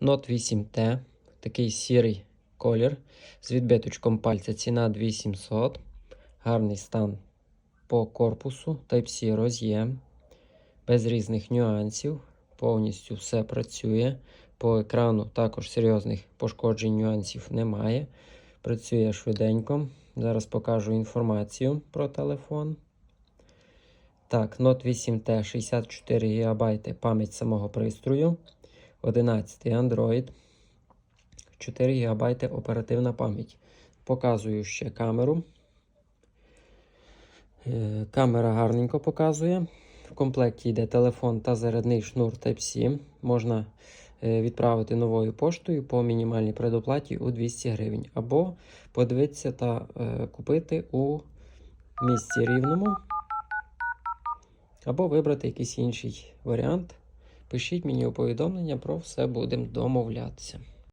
Note 8T, такий сірий колір з відбиточком пальця. Ціна 2700. Гарний стан по корпусу. Type-C роз'єм. Без різних нюансів. Повністю все працює. По екрану також серйозних пошкоджень нюансів немає. Працює швиденько. Зараз покажу інформацію про телефон. Так, Note 8T 64 ГБ пам'ять самого пристрою. 11 Android. 4 ГБ оперативна пам'ять. Показую ще камеру. Е, Камера гарненько показує. В комплекті йде телефон та зарядний шнур Type-C. Можна е, відправити новою поштою по мінімальній предоплаті у 200 гривень. Або подивитися та е, купити у місті рівному. Або вибрати якийсь інший варіант. Пишіть мені у повідомлення, про все будемо домовлятися.